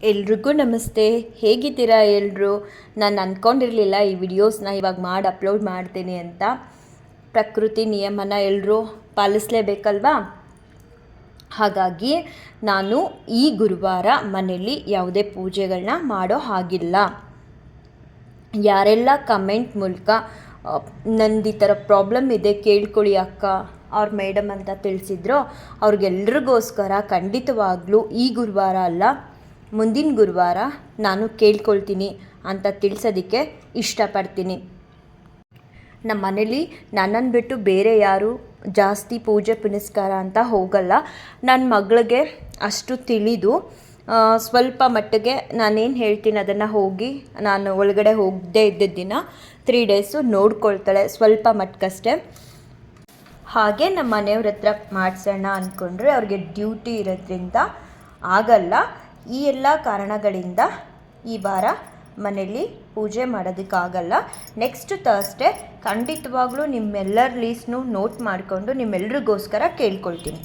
ಎಲ್ರಿಗೂ ನಮಸ್ತೆ. ಹೇಗಿದ್ದೀರಾ ಎಲ್ಲರೂ ನಾನು ಅಂದ್ಕೊಂಡಿರಲಿಲ್ಲ ಈ ವಿಡಿಯೋಸ್ನ ಇವಾಗ ಮಾಡಿ, ಅಪ್ಲೋಡ್ ಮಾಡ್ತೀನಿ ಅಂತ. ಪ್ರಕೃತಿ ನಿಯಮನ ಎಲ್ಲರೂ ಪಾಲಿಸಲೇಬೇಕಲ್ವಾ? ಹಾಗಾಗಿ ನಾನು ಈ ಗುರುವಾರ ಮನೆಯಲ್ಲಿ ಯಾವುದೇ ಪೂಜೆಗಳನ್ನ ಮಾಡೋ ಹಾಗಿಲ್ಲ. ಯಾರೆಲ್ಲ ಕಮೆಂಟ್ ಮೂಲಕ ನಂದು ಈ ಥರ ಪ್ರಾಬ್ಲಮ್ ಇದೆ ಕೇಳ್ಕೊಳ್ಳಿ ಅಕ್ಕ, ಅವ್ರ ಮೇಡಮ್ ಅಂತ ತಿಳಿಸಿದ್ರು, ಅವ್ರಿಗೆಲ್ರಿಗೋಸ್ಕರ ಖಂಡಿತವಾಗ್ಲೂ ಈ ಗುರುವಾರ ಅಲ್ಲ ಮುಂದಿನ ಗುರುವಾರ ನಾನು ಕೇಳ್ಕೊಳ್ತೀನಿ ಅಂತ ತಿಳಿಸೋದಕ್ಕೆ ಇಷ್ಟಪಡ್ತೀನಿ. ನಮ್ಮ ಮನೇಲಿ ನನ್ನನ್ನು ಬಿಟ್ಟು ಬೇರೆ ಯಾರು ಜಾಸ್ತಿ ಪೂಜೆ ಪುನಸ್ಕಾರ ಅಂತ ಹೋಗಲ್ಲ. ನನ್ನ ಮಗಳಿಗೆ ಅಷ್ಟು ತಿಳಿದು ಸ್ವಲ್ಪ ಮಟ್ಟಿಗೆ ನಾನೇನು ಹೇಳ್ತೀನಿ ಅದನ್ನು ಹೋಗಿ ನಾನು ಒಳಗಡೆ ಹೋಗದೇ ಇದ್ದಿದ್ದ ದಿನ ತ್ರೀ ಡೇಸು ನೋಡ್ಕೊಳ್ತಾಳೆ ಸ್ವಲ್ಪ ಮಟ್ಟಕ್ಕಷ್ಟೇ ಹಾಗೆ ನಮ್ಮ ಮನೆಯವ್ರ ಹತ್ರ ಮಾಡಿಸೋಣ ಅಂದ್ಕೊಂಡ್ರೆ ಅವ್ರಿಗೆ ಡ್ಯೂಟಿ ಇರೋದ್ರಿಂದ ಆಗಲ್ಲ. ಈ ಎಲ್ಲ ಕಾರಣಗಳಿಂದ ಈ ವಾರ ಮನೆಯಲ್ಲಿ ಪೂಜೆ ಮಾಡೋದಕ್ಕಾಗಲ್ಲ. ನೆಕ್ಸ್ಟ್ ತರ್ಸ್ಡೇ ಖಂಡಿತವಾಗ್ಲೂ ನಿಮ್ಮೆಲ್ಲರ ಲೀಸ್ಟ್ನು ನೋಟ್ ಮಾಡಿಕೊಂಡು ನಿಮ್ಮೆಲ್ರಿಗೋಸ್ಕರ ಕೇಳ್ಕೊಳ್ತೀನಿ.